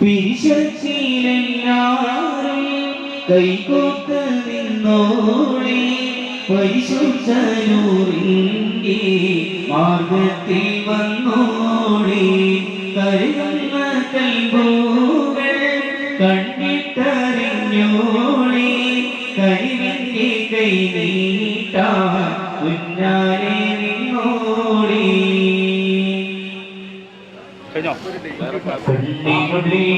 പിരിശത്തിലെല്ലാരും കൈകോത്ത് നിന്നോളി പരിശുദ്ധനൂറിന്റെ മാർഗത്തിൽ വന്നോളി കരുതുന്ന കൽബോകൾ കണ്ണിട്ടറിഞ്ഞോളി കഴിവിന്റെ കൈ ഉന്നാരെ നിന്നോളി കണ്ണിനുള്ളിൽ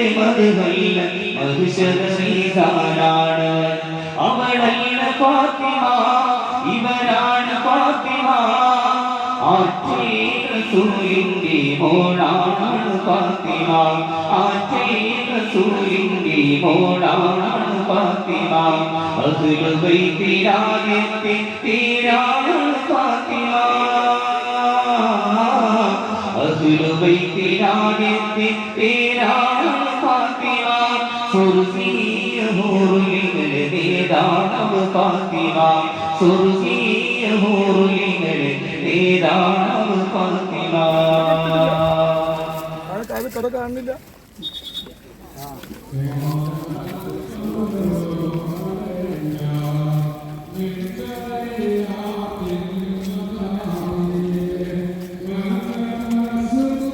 മുൻചുതിയുടെ മധുവല്ല ബഹുശരമീതാനാണ് അവളല്ല ഫാത്തിമ ഇവരാണ് ഫാത്തിമ. ആറ്റേ റസൂലിന്റെ മോളാണ് ഫാത്തിമ. ആറ്റേ റസൂലിന്റെ മോളാണ് ഫാത്തിമ. അഹ്ലു ബൈത്തിലാദ്യത്തെ പേരാണ് ഫാത്തിമ. അഹ്ലു ബൈത്തിലാദ്യത്തെ പേരാണ് ഫാത്തിമ സുർഫിയ ഹൂറുലിന്റെ നേതാവ് ഫാത്തിമ സുർഫിയ ഹൂറുലിന്റെ നേതാവ് ഫാത്തിമ അത് കട കാണുന്നില്ല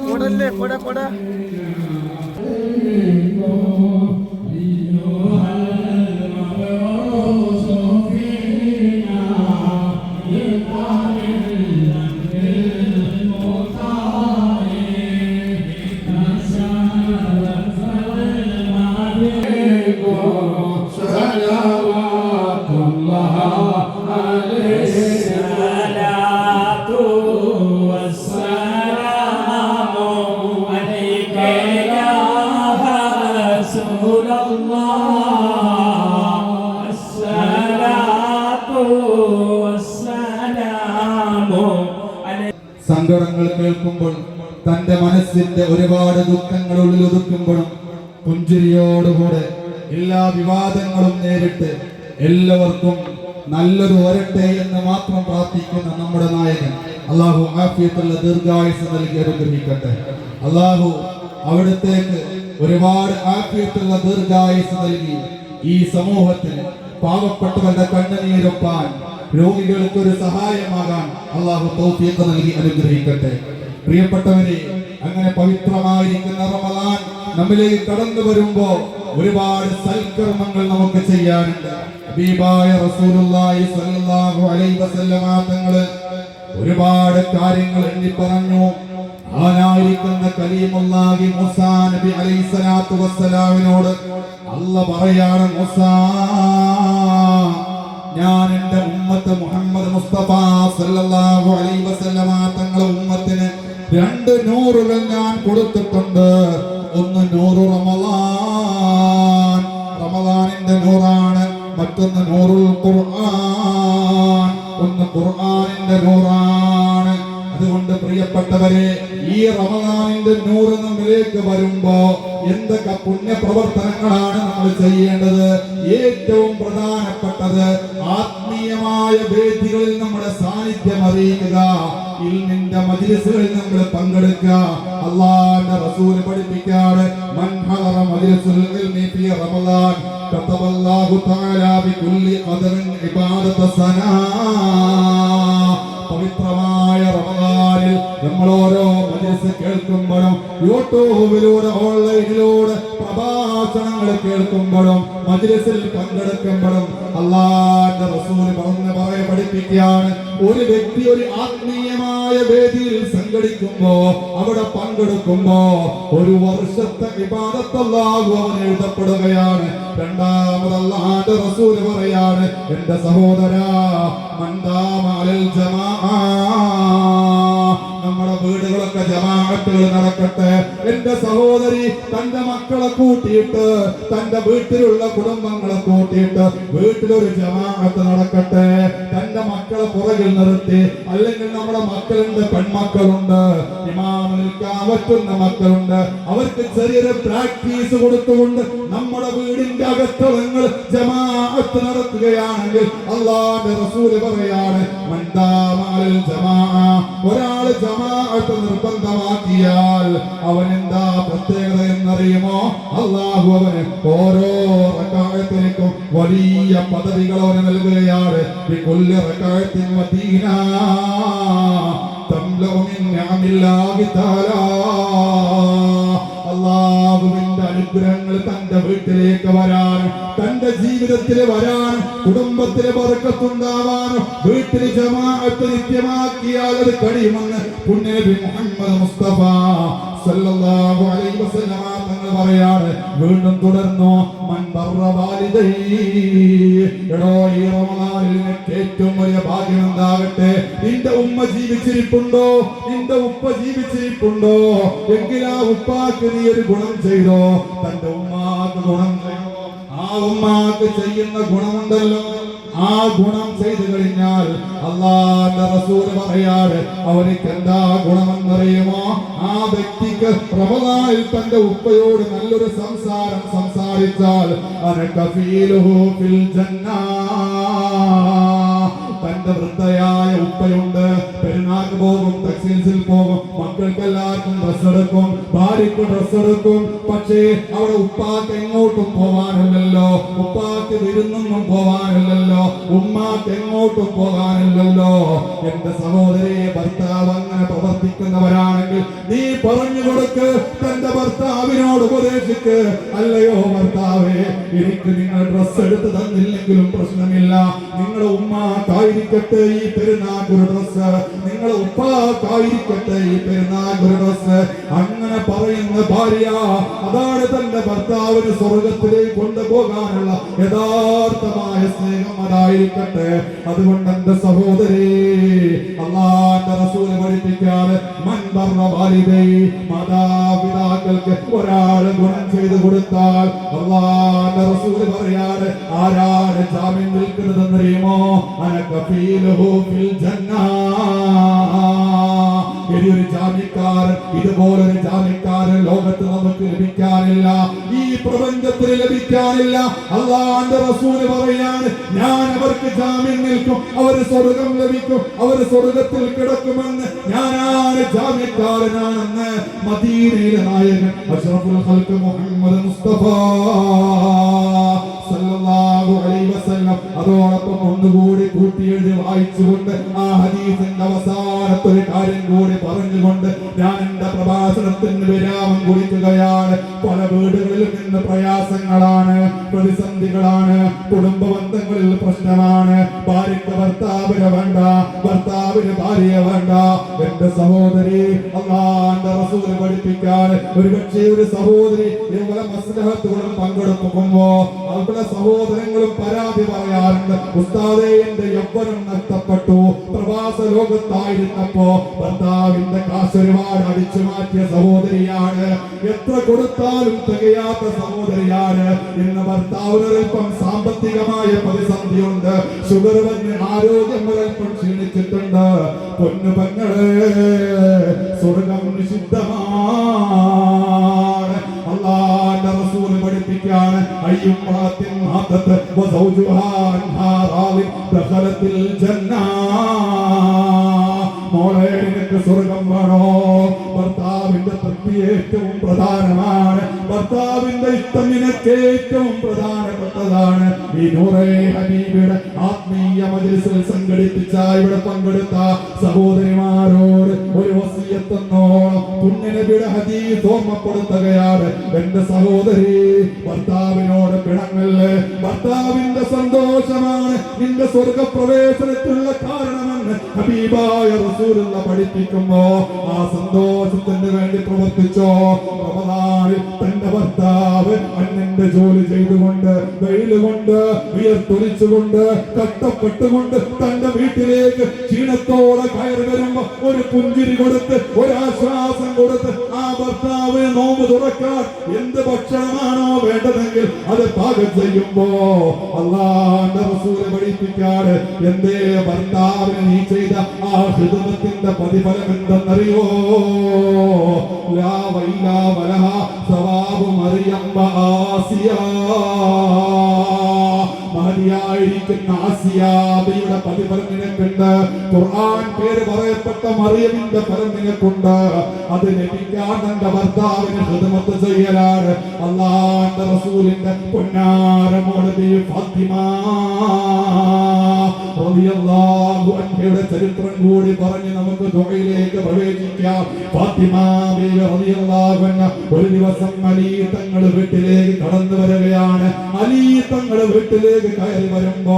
കൊടല്ലേ കൊട കൊട സങ്കടങ്ങൾ കേൾക്കുമ്പോൾ തന്റെ മനസ്സിന്റെ ഒരുപാട് ദുഃഖങ്ങൾ ഉള്ളിൽ ഒതുക്കുമ്പോഴും പുഞ്ചിരിയോടുകൂടെ എല്ലാ വിവാദങ്ങളും നേരിട്ട് എല്ലാവർക്കും നല്ലത് വരട്ടെ എന്ന് മാത്രം പ്രാർത്ഥിക്കുന്ന നമ്മുടെ നായകൻ അള്ളാഹു ആഫിയത്തുള്ള ദീർഘായുസ് നൽകി അനുഗ്രഹിക്കട്ടെ. അള്ളാഹു അവിടത്തേക്ക് ഒരുപാട് ആഫിയത്തുള്ള ദീർഘായുസ് നൽകി ഈ സമൂഹത്തിന് പാവപ്പെട്ടവരുടെ കണ്ണുനീരൊപ്പാൻ രോഗികൾക്ക് ഒരു സഹായമാകാൻ അള്ളാഹു തൗഫീഖ് നൽകി അനുഗ്രഹിക്കട്ടെ. പ്രിയപ്പെട്ടവരെ അങ്ങനെ പവിത്രമായിരിക്കുന്ന റമദാൻ നമ്മിലേക്ക് കടന്നു വരുമ്പോ ഒരുപാട് സൽക്കർമ്മങ്ങൾ നമുക്ക് ചെയ്യാനുണ്ട്. ഹബീബായ റസൂലുള്ളാഹി സ്വല്ലല്ലാഹു അലൈഹി വസല്ലമ തങ്ങൾ ഒരുപാട് കാര്യങ്ങൾ എണ്ണി പറഞ്ഞു ആനായിരിക്കുന്ന കലീമുല്ലാഹി മൂസാ നബി അലൈഹി സ്വലാത്തു വസ്സലാമിനോട് അല്ല പറയാണ് മൂസാ ഞാൻ എന്റെ ഉമ്മത്ത് മുഹമ്മദ് മുസ്തഫ സല്ലല്ലാഹു അലൈഹി വസല്ലമ തങ്ങളെ ഉമ്മത്തിന് രണ്ട് നൂറുകൾ ഞാൻ കൊടുത്തിട്ടുണ്ട്. ഒന്ന് നൂറ് റമളാൻ റമളാനിന്റെ നൂറാണ് മറ്റൊന്ന് നൂറുൽ ഖുർആൻ. ഒന്ന് ഖുർആനിന്റെ നൂറാണ്. അതുകൊണ്ട് പ്രിയപ്പെട്ടവരെ ഈ റമദാനിന്റെ നൂറ് നമ്മിലേക്ക് വരുമ്പോ എന്തൊക്കെ പുണ്യപ്രവർത്തനങ്ങളാണ് നമ്മൾ ചെയ്യേണ്ടത്? ഏറ്റവും പ്രധാനപ്പെട്ടത് ആത്മീയമായ വേദികളിൽ നമ്മുടെ സാന്നിധ്യം അറിയിക്കുക. ഇൽമിന്റെ മജ്ലിസുകളിൽ നമ്മൾ പങ്കെടുക്കുക. അള്ളാന്റെ റസൂൽ പഠിപ്പിക്കാണ് മൻഹറ മജ്ലിസുൽ ഇൽമി ഫീ റമദാൻ. കതബല്ലാഹു തആല ബികുല്ലി ഖദറിൻ ഇബാദത സനാ. നമ്മൾ ഓരോ മജലിസ് കേൾക്കുമ്പോഴും യൂട്യൂബിലൂടെ ഓൺലൈനിലൂടെ പ്രഭാഷണങ്ങൾ കേൾക്കുമ്പോഴും മജ്ലിസിൽ പങ്കെടുക്കുമ്പോഴും അള്ളാന്റെ റസൂൽ പറഞ്ഞ് പറയ പഠിപ്പിക്കുകയാണ്. ഒരു വ്യക്തി ഒരു ആത്മീയമായ വേദിയിൽ സംഘടിക്കുമ്പോ അവിടെ പങ്കെടുക്കുമ്പോ ഒരു വർഷത്തെ വിവാദത്തല്ലാഹു അവൻ എഴുതപ്പെടുകയാണ്. രണ്ടാമത് അള്ളാന്റെ റസൂൽ പറയാണ് എന്റെ സഹോദര മന്ദാമലൽ ജമാ ജമാഅത്തുകൾ നടക്കട്ടെ. എന്റെ സഹോദരി തന്റെ മക്കളെ കൂട്ടിയിട്ട് തന്റെ വീട്ടിലുള്ള കുടുംബങ്ങളെ കൂട്ടിയിട്ട് വീട്ടിലൊരു ജമാഅത്ത് നടക്കട്ടെ. തന്റെ മക്കളെ പുറകിൽ നിർത്തി. അല്ലെങ്കിൽ നമ്മുടെ മക്കളുണ്ട് പെൺമക്കളുണ്ട്. ഇമാമ നിൽക്കാൻ പറ്റുന്ന മക്കളുണ്ട്. അവർക്ക് ചെറിയൊരു പ്രാക്ടീസ് കൊടുത്തുകൊണ്ട് നമ്മുടെ വീടിന്റെ അകത്തളങ്ങൾ ജമാഅത്ത് നടത്തുകയാണെങ്കിൽ അള്ളാന്റെ റസൂൽ പറയാണ് ഒരാൾ ജമാ ഒരാൾ ജമാഅത്ത് നിർബന്ധമാക്കിയാൽ അവൻ എന്താ പ്രത്യേകത എന്നറിയുമോ? അള്ളാഹു അവന് ഓരോ റക്കായത്തിലേക്കും വലിയ പദവികൾ അവന് നൽകുകയാണ്. മദീന അള്ളാഹുവിന്റെ അനുഗ്രഹങ്ങൾ തന്റെ വീട്ടിലേക്ക് വരാൻ തന്റെ ജീവിതത്തിൽ വരാൻ കുടുംബത്തിലെ വർക്കത്തുണ്ടാവാൻ വീട്ടിൽ ജമാഅത്ത് നിത്യമാക്കിയാൽ അത് കഴിയുമെന്ന് പുണ്യനബി മുഹമ്മദ് മുസ്തഫ സല്ലല്ലാഹു അലൈഹി വസല്ലമ തങ്ങൾ പറയാണ്. വീണ്ടും തുടർന്നു മൻ ബർറ വാലിദൈ. എടോ ഈ റമദാനിൽ ഏറ്റവും വലിയ ഭാഗ്യം എന്താകട്ടെ? നിന്റെ ഉമ്മ ജീവിച്ചിരിപ്പുണ്ടോ? നിന്റെ ഉപ്പ ജീവിച്ചിരിപ്പുണ്ടോ? എങ്കിൽ ആ ഉപ്പാക്ക് നീ ഒരു ഗുണം ചെയ്തോ? തന്റെ ഉമ്മാക്ക് ഗുണം ആ ഉമ്മാക്ക് ചെയ്യുന്ന ഗുണമുണ്ടല്ലോ. ആ ഗുണം ചെയ്തു കഴിഞ്ഞാൽ അള്ളാന്റെ റസൂൽ പറയാറ് അവർക്ക് എന്താ ഗുണമെന്നറിയുമോ? ആ വ്യക്തിക്ക് റമദാനിൽ തന്റെ ഉപ്പയോട് നല്ലൊരു സംസാരം സംസാരിച്ചാൽ തന്റെ വൃദ്ധയായ ഉപ്പയുണ്ട്. പെരുന്നാൾക്ക് പോകും? ടെക്സ്റ്റൈൽസിൽ പോകും. മക്കൾക്ക് എല്ലാവർക്കും ഡ്രസ് എടുക്കും. ഭാര്യയ്ക്ക് ഡ്രസ് എടുക്കും. പക്ഷേ അവിടെ ഉപ്പാക്ക് എങ്ങോട്ടും പോകാനില്ലല്ലോ. ഉപ്പാക്ക് വിരുന്നൊന്നും പോവാനില്ലല്ലോ ഉമ്മാക്ക് എങ്ങോട്ടും പോകാനില്ലല്ലോ. എന്റെ സഹോദരയെ ഭർത്താവ് അങ്ങനെ പ്രവർത്തിക്കുന്നവരാണെങ്കിൽ നീ പറഞ്ഞു കൊടുക്ക്. തന്റെ ഭർത്താവിനോട് ഉപദേശിക്ക്. അല്ലയോ ഭർത്താവേ എനിക്ക് നിങ്ങൾ ഡ്രസ് എടുത്ത് തന്നില്ലെങ്കിലും പ്രശ്നമില്ല. നിങ്ങളുടെ ഉമ്മാക്കായിരിക്കട്ടെ ഈ പെരുന്നാക്കൊരു ഡ്രസ് നിങ്ങളുടെ ഉപ്പാക്കായിരിക്കട്ടെ ഈ പെരുന്നാൾ അങ്ങനെ പറയുന്ന ഭാര്യ അതാണ് തന്റെ ഭർത്താവിന് സ്വർഗത്തിലേക്ക് കൊണ്ടുപോകാനുള്ള യഥാർത്ഥമായ സ്നേഹം അതായിരിക്കട്ടെ. അതുകൊണ്ട് എന്റെ സഹോദരി അള്ളാന്റെ റസൂൽ പഠിപ്പിക്കാതെ മൻബർണ വാലിദൈ മാതാപിതാക്കൾക്ക് ഒരാൾ ഗുണം ചെയ്തു കൊടുത്താൽ അള്ളാന്റെ റസൂൽ പറയാറ് ആരാണ് ജാമ്യം നിൽക്കുന്നതെന്നറിയുമോ? അനക്കീലോ ഫിൽ ജന്നാ. ഇനിയൊരു ജാമ്യക്കാരൻ ഇതുപോലൊരു ജാമ്യക്കാരൻ ലോകത്ത് നമുക്ക് ലഭിക്കാനില്ല. ഈ പ്രപഞ്ചത്തിൽ ലഭിക്കാനില്ല. അള്ളാന്റെ റസൂൽ പറയാണ് ഞാൻ അവർക്ക് ജാമ്യം നിൽക്കും അവർ സ്വർഗം ലഭിക്കും അവർ സ്വർഗത്തിൽ കിടക്കുമെന്ന്. ഞാനാണ് ജാമ്യക്കാരനാണെന്ന് മദീനയിലെ നായകൻ അഷ്റഫുൽ ഖൽക്ക് മുഹമ്മദ് മുസ്തഫ അതോടൊപ്പം ഒന്നുകൂടി കൂട്ടിയെഴുതി വായിച്ചുകൊണ്ട് ആ ഹദീസിന്റെ അവസാനത്തെ കാര്യം കൂടി പറഞ്ഞുകൊണ്ട് ഞാൻ എന്റെ പ്രഭാഷണത്തിന് വിരാമം കുറിക്കുകയാണ്. പല വീടുകളിലും ഇന്ന് പ്രയാസങ്ങളാണ് പ്രതിസന്ധികളാണ് കുടുംബ ബന്ധങ്ങളിൽ പ്രശ്നമാണ്. ഭാര്യക്ക് ഭർത്താവിനെ വേണ്ട ഭർത്താവിന് ഭാര്യയെ വേണ്ട. എന്റെ സഹോദരി അള്ളാന്റെ റസൂൽ പഠിപ്പിക്കാൻ ഒരു പക്ഷേ ഒരു സഹോദരി ഇതുപോലെ മസ്ലഹത്തുകളും പങ്കെടുക്കുമ്പോ അവരുടെ സഹോദരങ്ങളും പരാതി പറയാറുണ്ട്. ഉസ്താദേ എന്റെ യൗവനം നഷ്ടപ്പെട്ടു. പ്രവാസ ലോകത്തായിരുന്നപ്പോ ഭർത്താവിന്റെ കാശ് അടിച്ചു മാറ്റിയ സഹോദരിയാണ്. എത്ര കൊടുത്താലും തികയാത്ത സഹോദരിയാണ് ഇന്ന് ഭർത്താവിനൊരൽപ്പം സാമ്പത്തികമായ പ്രതിസന്ധിയുണ്ട്. ഷുഗർ വന്ന് ആരോഗ്യം ക്ഷീണിച്ചിട്ടുണ്ട്. പൊന്നു പെങ്ങളെ സ്വർഗം നിഷിദ്ധമാണ്. അള്ളാന്റെ റസൂൽ പഠിപ്പിക്കാണ് അയ്യുമ്രാത്തിൻ ماتت وزوجها അൻഹാ റാളിൻ ദഖലത്തിൽ ജന്നാ മോളെ നിനക്ക് സ്വർഗം വേണോ? ഭർത്താവിന്റെ തൃപ്തി ഏറ്റവും പ്രധാനമാണ്. ഭർത്താവിന്റെ ഇഷ്ടം നിനക്ക് ഏറ്റവും പ്രധാനപ്പെട്ടതാണ്. ഈ നൂറേ ഹബീബിയുടെ ആത്മീയ മജ്ലിസിൽ സംഘടിപ്പിച്ച ഇവിടെ പങ്കെടുത്ത സഹോദരിമാരോട് ഒരു വസീയത്തെന്നോളം പുണ്യനബിയുടെ ഹദീസ് ഓർമ്മപ്പെടുത്തുകയാണ്. എന്റെ സഹോദരി ഭർത്താവിനോട് പിണങ്ങല്ലേ? ഭർത്താവിന്റെ സന്തോഷമാണ് നിന്റെ സ്വർഗപ്രവേശനത്തിനുള്ള കാരണമെന്ന് ഹബീബായ റസൂലുള്ള പഠിപ്പിക്കുമ്പോ ആ സന്തോഷത്തിന് വേണ്ടി പ്രവർത്തിച്ചോ. റമദാനിൽ തന്റെ ഭർത്താവ് അന്നന്റെ ജോലി ചെയ്തുകൊണ്ട് വെയിലുകൊണ്ട് വിയർത്തൊലിച്ചുകൊണ്ട് കഷ്ടപ്പെട്ടുകൊണ്ട് തന്റെ വീട്ടിലേക്ക് ക്ഷീണത്തോടെ കയറി വരുമ്പോ ഒരു പുഞ്ചിരി കൊടുത്ത് ഒരാശ്വാസം കൊടുത്ത് ആ ഭർത്താവിന് നോമ്പ് തുറക്കാൻ എന്ത് ഭക്ഷണമാണോ വേണ്ടതെങ്കിൽ അത് പാകം ചെയ്യുമ്പോ അള്ളാന്റെ റസൂൽ പഠിപ്പിക്കാറ്. എന്തേ ഭർത്താവിന് നീ ചെയ്ത ആ ഹൃദയത്തിന്റെ പ്രതിഫലം എന്തെന്നറിയോ ലാ വൈല വലഹ സവാബു മറിയം മഹതിയായിരിക്കുന്ന ആസിയാബിയുടെ പ്രതിഫലം നിനക്കുണ്ട്. ഖുർആൻ പേര് പറയപ്പെട്ട മറിയമിന്റെ ഫലം നിനക്കുണ്ട്. അത് ലഭിക്കാൻ തന്റെ ഭർത്താവിന് ഹിദമത്ത് ചെയ്യലാണ്. അള്ളാന്റെ റസൂലിന്റെ പൊന്നാരമോട് ഫാത്തിമ. റളിയല്ലാഹു അൻഹയുടെ ചരിത്രം കൂടി പറഞ്ഞ് നമുക്ക് ദുആയിലേക്ക് പ്രവേശിക്കാം. ഫാത്തിമ ബീവി റളിയല്ലാഹു അൻഹ ഒരു ദിവസം അലി തങ്ങൾ വീട്ടിലേക്ക് കടന്നു വരികയാണ്. അലി തങ്ങൾ വീട്ടിലേക്ക് കയറി വരുമ്പോ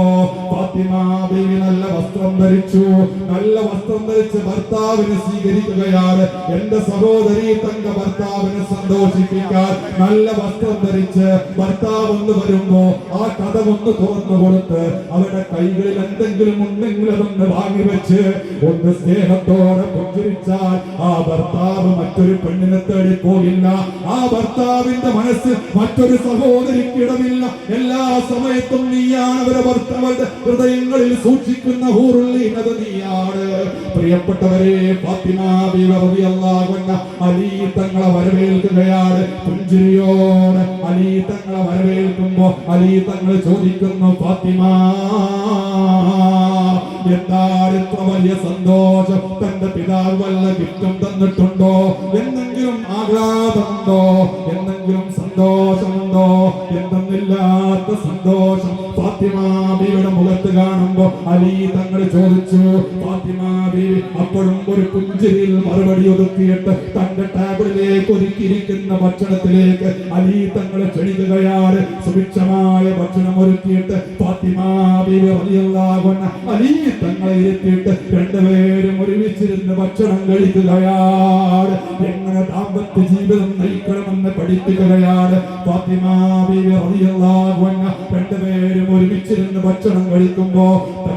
ഫാത്തിമ ബീവി നല്ല വസ്ത്രം ധരിച്ചു. നല്ല വസ്ത്രം ധരിച്ച് ഭർത്താവിനെ സ്വീകരിക്കുകയാണ്. എന്റെ സഹോദരി തന്റെ ഭർത്താവിനെ സന്തോഷിപ്പിക്കാൻ നല്ല വസ്ത്രം ധരിച്ച് ഭർത്താവ് ഒന്ന് വരുമ്പോ ആ കഥ ഒന്ന് തുറന്നു കൊടുത്ത് അവരുടെ കൈകളിൽ എന്തെങ്കിലും ഉണ്ടെങ്കിൽ അതൊന്ന് വാങ്ങി വെച്ച് ഒന്ന് സ്നേഹത്തോടെ പുഞ്ചിരിച്ചാൽ ആ ഭർത്താവ് മറ്റൊരു പെണ്ണിനെ തേടി പോകില്ല. ആ ഭർത്താവിന്റെ മനസ്സ് മറ്റൊരു സഹോദരിക്ക് ഇടമില്ല എല്ലാ സമയത്തും നീയാണ് അവരെ ഭർത്താവരുടെ ഹൃദയങ്ങളിൽ സൂക്ഷിക്കുന്ന ഹൂറുള്ളീനത് നീയാണ് പ്രിയപ്പെട്ടവരെ അലി തങ്ങളെ വരവേൽക്കുകയാണ്. പുഞ്ചിരിയോട് അലി തങ്ങളെ വരവേൽക്കുമ്പോ അലി തങ്ങൾ ചോദിക്കുന്നു ഫാത്തിമ എന്താണ് ഇത്ര വലിയ സന്തോഷം തന്റെ പിതാവ് വല്ല ഗിഫ്റ്റും തന്നിട്ടുണ്ടോ? എന്തെങ്കിലും ആഹ്ലാദമുണ്ടോ? എന്തെങ്കിലും സന്തോഷമുണ്ടോ? എന്തെന്നില്ലാത്ത സന്തോഷം. ഫാത്തിമ ബീവിയുടെ മുഖത്ത് കാണുമ്പോ അലി തങ്ങൾ ചോദിച്ചു ഫാത്തിമ ബീവി അപ്പോഴും ഒരു പുഞ്ചിരിയിൽ മറുപടി ഒതുക്കിയിട്ട് തന്റെ ടേബിളിലേക്ക് ഒരുക്കിയിരിക്കുന്ന ഭക്ഷണത്തിലേക്ക് അലി തങ്ങൾ ക്ഷണിക്കുകയാണ് സുഭിക്ഷമായ ഭക്ഷണം ഒരുക്കിയിട്ട് ഫാത്തിമ അലിയുള്ള അലി തങ്ങളെ ഇരുത്തിയിട്ട് രണ്ടുപേരും ഒരുമിച്ചിരുന്ന് ഭക്ഷണം കഴിക്കുകയാണ്. എങ്ങനെ ദാമ്പത്യ ജീവിതം നയിക്കണമെന്ന് പഠിപ്പിക്കുകയാണ് രണ്ടുപേരും ഒരുമിച്ചിരുന്ന് ഭക്ഷണം കഴിക്കുമ്പോ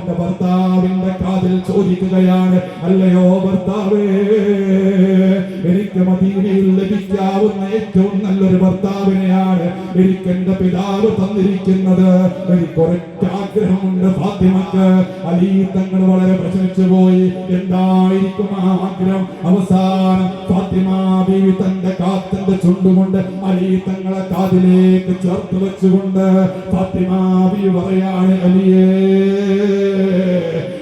തന്റെ ഭർത്താവിന്റെ കാതിൽ ചോദിക്കുകയാണ് അല്ലയോ ഭർത്താവേ എനിക്ക് മദീനയിൽ ലഭിക്കാവുന്ന ഏറ്റവും നല്ലൊരു ഭർത്താവിനെയാണ് എനിക്ക് എന്റെ പിതാവ് തന്നിരിക്കുന്നത്. എനിക്ക് ഒരൊറ്റ ആഗ്രഹമുണ്ട് ഫാത്തിമക്ക്. അലി തങ്ങൾ വളരെ പ്രശ്നിച്ചു പോയി. എന്തായിരിക്കും ആ ആഗ്രഹം? അവസാനം ഫാത്തിമ ബീവി തന്റെ കാത്തിന്റെ ചുണ്ടുകൊണ്ട് അലി തങ്ങളെ കാതിലേക്ക് ചേർത്ത് വെച്ചുകൊണ്ട് ഫാത്തിമ ബീവി പറയാണ് അലിയേ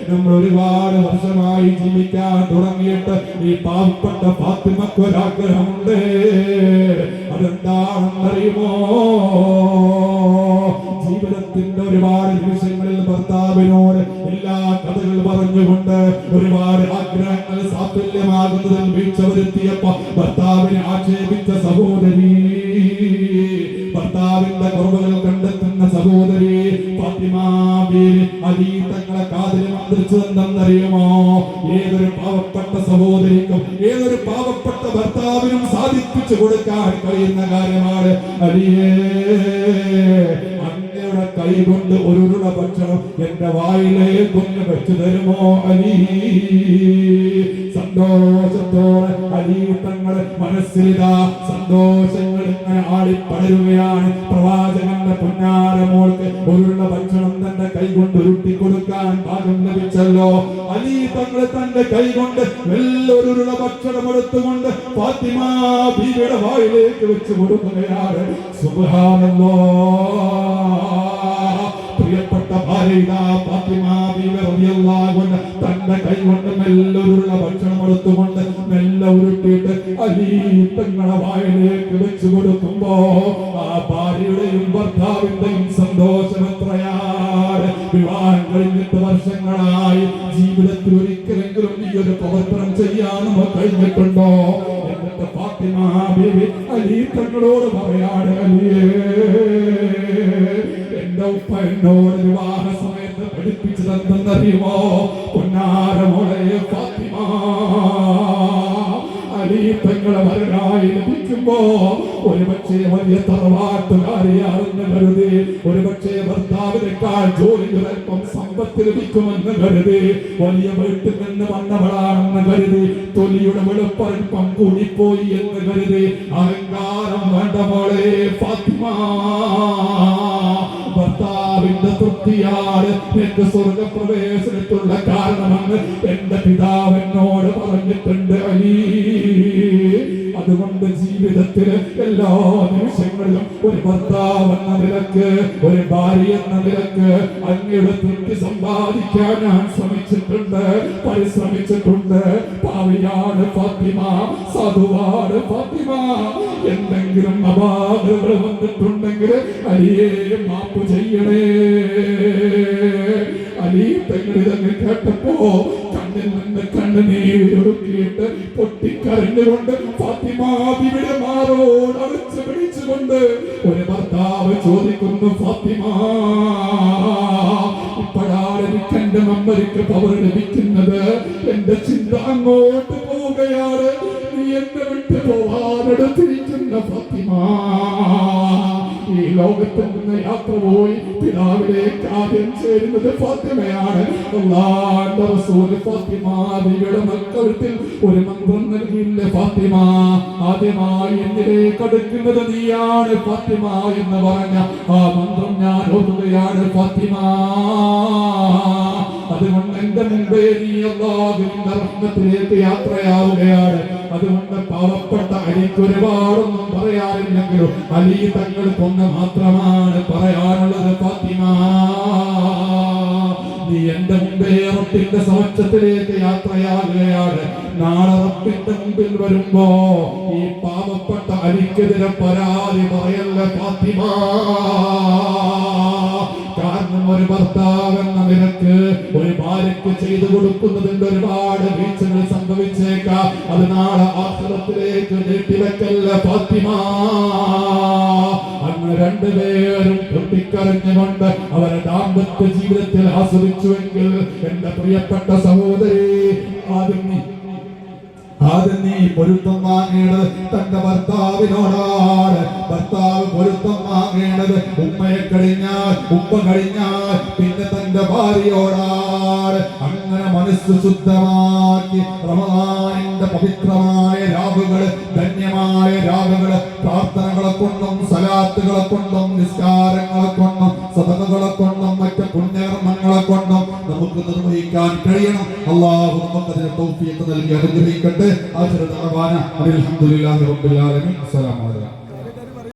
നമ്മൾ ഒരുപാട് വർഷമായി ജീവിക്കാൻ തുടങ്ങിയിട്ട് ഈ പാവപ്പെട്ട ഫാത്തിമക്ക് ഒരാഗ്രഹമുണ്ട്. അതെന്താണെന്നറിയുമോ? ജീവിതത്തിന്റെ ഒരുപാട് നിമിഷങ്ങളിൽ ഭർത്താവിനോട് എല്ലാ കഥകൾ പറഞ്ഞുകൊണ്ട് ഒരുപാട് ആഗ്രഹങ്ങൾ സാഫല്യമാകുന്നതിൽ വീഴ്ച വരുത്തിയപ്പോ ഭർത്താവിനെ ആക്ഷേപിച്ച സഹോദരി ഭർത്താവിന്റെ കുറവുകൾ കാതിൽ മന്ത്രിച്ചതെന്തെന്നറിയുമോ ഏതൊരു പാവപ്പെട്ട സഹോദരിക്കും ഏതൊരു പാവപ്പെട്ട ഭർത്താവിനും സാധിപ്പിച്ചു കൊടുക്കാൻ കഴിയുന്ന കാര്യമാണ് അടിയേ. അങ്ങയുടെ കൈ കൊണ്ട് ഒരു ഉരുള ഭക്ഷണം എന്റെ വായിലേക്ക് വെച്ചു തരുമോ അലി? സന്തോഷത്തോടെ അലി തങ്ങളെ മനസ്സിലിതാ. സന്തോഷങ്ങൾ ഇങ്ങനെ ആളിപ്പടരുകയാണ്. പ്രവാചകന്റെ പൊന്നാരമോൾക്ക് ഒരുള്ള ഭക്ഷണം തന്റെ കൈ കൊണ്ട് ഉരുട്ടി കൊടുക്കാൻ ഭാഗം ലഭിച്ചല്ലോ. അലി തങ്ങൾ തന്റെ കൈ കൊണ്ട് വെല്ലൊരുള്ള ഭക്ഷണം എടുത്തുകൊണ്ട് ഫാത്തിമ ബീവിയുടെ വായിലേക്ക് വെച്ച് കൊടുക്കുകയാണ്. സുബ്ഹാനല്ലാഹ് പ്രിയപ്പെട്ട ഭാര്യ ഫാത്തിമ ബീവി റളിയല്ലാഹു അൻഹ. തന്റെ കൈകൊണ്ട് മെല്ലൊരുള്ള ഭക്ഷണം എടുത്തുകൊണ്ട് മെല്ലെ ഉരുട്ടിയിട്ട് അലി തങ്ങളെ വായിലേക്ക് വെച്ചു കൊടുക്കുമ്പോ ആ ഭാര്യയുടെയും ഭർത്താവിന്റെയും സന്തോഷം എത്രയാണ് വിവാഹം കഴിഞ്ഞിട്ട് വർഷങ്ങളായി ജീവിതത്തിൽ ഒരിക്കലെങ്കിലും ഈ ഒരു പ്രവർത്തനം ചെയ്യാൻ നമുക്ക് കഴിഞ്ഞിട്ടുണ്ടോ? എന്നിട്ട് ഫാത്തിമ ബേബി അലി തങ്ങളോട് പറയാണ് അലിയേ എന്റെ ഉപ്പ എന്നോട് വിവാഹ പഠിപ്പിച്ചു തന്നറിയുമോ പൊന്നാരമോളെ ഫാത്തിമ അലീത്തങ്ങളെ മകനായി ലഭിക്കുമ്പോ ഒരുപക്ഷെ വലിയ തറവാട്ടുകാരിയാണെന്ന് കരുതി ഒരുപക്ഷെ ഭർത്താവിനേക്കാൾ ജോലി ചിലപ്പം സമ്പത്ത് ലഭിക്കുമെന്ന് കരുതി വലിയ വീട്ടിൽ നിന്ന് വന്നവളാണെന്ന് കരുതി തൊലിയുടെ വെളുപ്പൽപ്പം കൂടിപ്പോയി എന്ന് കരുതി അഹങ്കാരം വേണ്ട മോളെ ഫാത്തിമ ഭർത്താവിന്റെ തൃപ്തിയാണ് എന്റെ സ്വർഗപ്രവേശനത്തുള്ള കാരണമെന്ന് എന്റെ പിതാവ് എന്നോട് പറഞ്ഞിട്ടുണ്ട് അലി. അതുകൊണ്ട് ജീവിതത്തിൽ എല്ലാ നിമിഷങ്ങളിലും ഒരു ഭർത്താവ് എന്ന നിലയ്ക്ക് ഒരു ഭാര്യ എന്ന നിലയ്ക്ക് അങ്ങയുടെ തൃപ്തി സമ്പാദിക്കാൻ ഞാൻ ശ്രമിച്ചിട്ടുണ്ട് പരിശ്രമിച്ചിട്ടുണ്ട്. പാവിയാണ് ഫാത്തിമ സാധുവാണ് ഫാത്തിമ. എന്തെങ്കിലും അപാകതകൾ വന്നിട്ടുണ്ടെങ്കിൽ അരിയെ മാപ്പ് ചെയ്യണേ. അലി തങ്ങളിതങ്ങ് കേട്ടപ്പോ കണ്ണിൽ നിന്ന് കണ്ണുനീരൊടുക്കിയിട്ട് പൊട്ടിക്കരഞ്ഞുകൊണ്ട് ഫാത്തിമ ബിബിയുടെ മാറോട് അടിച്ചു പിടിച്ചുകൊണ്ട് ഒരു ഭർത്താവ് ചോദിക്കുന്നു ഫാത്തിമ ഇപ്പോഴാണ് എനിക്ക് എന്റെ മമ്മരിക്ക് പവർ ലഭിക്കുന്നത്. എന്റെ ചിന്ത അങ്ങോട്ട് പോവുകയാണ്. നീ എന്നെ വിട്ടു പോവാനെടുത്തിരിക്കുന്ന ഫാത്തിമ. ഈ ലോകത്തിൽ നിന്ന് യാത്ര പോയി പിതാവിലേക്ക് ആദ്യം ചേരുന്നത് ഫാത്തിമയാണ്. അല്ലാഹുവിന്റെ റസൂൽ ഫാത്തിമ ബിവിയുടെ മക്കൾത്തിൽ ഒരു മന്ത്രം നൽകിയില്ലേ ഫാത്തിമ? ആദ്യമായി എന്നിലേക്ക് അടുക്കുന്നത് നീയാണ് ഫാത്തിമ എന്ന് പറഞ്ഞ ആ മന്ത്രം ഞാൻ ഓതുകയാണ് ഫാത്തിമ. അതുകൊണ്ട് എന്റെ മുമ്പേ നീ അള്ളാഹുവിന്റെ റഹ്മത്തിലേക്ക് യാത്രയാവുകയാണ്. അതുകൊണ്ട് പാവപ്പെട്ട അലിക്ക് ഒരുപാടൊന്നും പറയാറില്ലെങ്കിലും അലി തങ്ങൾ കൊന്ന മാത്രമാണ് പറയാനുള്ളത് ഫാത്തിമ. നീ എന്റെ മുമ്പേ റബ്ബിന്റെ സമക്ഷത്തിലേക്ക് യാത്രയാകുകയാണ്. നാളെ റബ്ബിന്റെ മുമ്പിൽ വരുമ്പോ ഈ പാവപ്പെട്ട അലിക്കെതിരെ പരാതി പറയല്ല ഫാത്തിമ. കാരണം ഒരു ഭർത്താവ് എന്ന നിരക്ക് ഒരു ഭാര്യയ്ക്ക് ചെയ്തു കൊടുക്കുന്നതിന്റെ ഒരുപാട് വീഴ്ചകൾ സംഭവിച്ചേക്കാം. അത് നാളെ ആശ്രമത്തിലേക്ക് നീട്ടിവെക്കല്ല ഫാത്തിമ? അന്ന് രണ്ടുപേരും പൊട്ടിക്കരഞ്ഞുകൊണ്ട് അവരെ ദാമ്പത്യ ജീവിതത്തിൽ ആസ്വദിച്ചുവെങ്കിൽ എന്റെ പ്രിയപ്പെട്ട സഹോദരി ആദ്യം ആദ്യം നീ പൊരുത്തം വാങ്ങേണ്ടത് തന്റെ ഭർത്താവിനോടാണ്. ഭർത്താവ് പൊരുത്തം വാങ്ങേണ്ടത് ഉമ്മയെ കഴിഞ്ഞാൽ ഉപ്പ കഴിഞ്ഞാൽ പിന്നെ തന്റെ ഭാര്യയോടാണ്. അങ്ങനെ മനസ്സ് ശുദ്ധമാക്കി റമദാനിന്റെ പവിത്രമായ രാവുകൾ ധന്യമായ രാവുകൾ പ്രാർത്ഥനകളെ കൊണ്ടും സലാത്തുകളെ കൊണ്ടും നിസ്കാരങ്ങളെ കൊണ്ടും സദകളെ കൊണ്ടും മറ്റ് പുണ്യകർമ്മങ്ങളെ കൊണ്ടും നമുക്ക് നിർവഹിക്കാൻ കഴിയണം. അള്ളാഹു നമുക്ക് അതിന് തൗഫീഖ് നൽകി അനുഗ്രഹിക്കട്ടെ. അസ്സലാമു അലൈക്കും.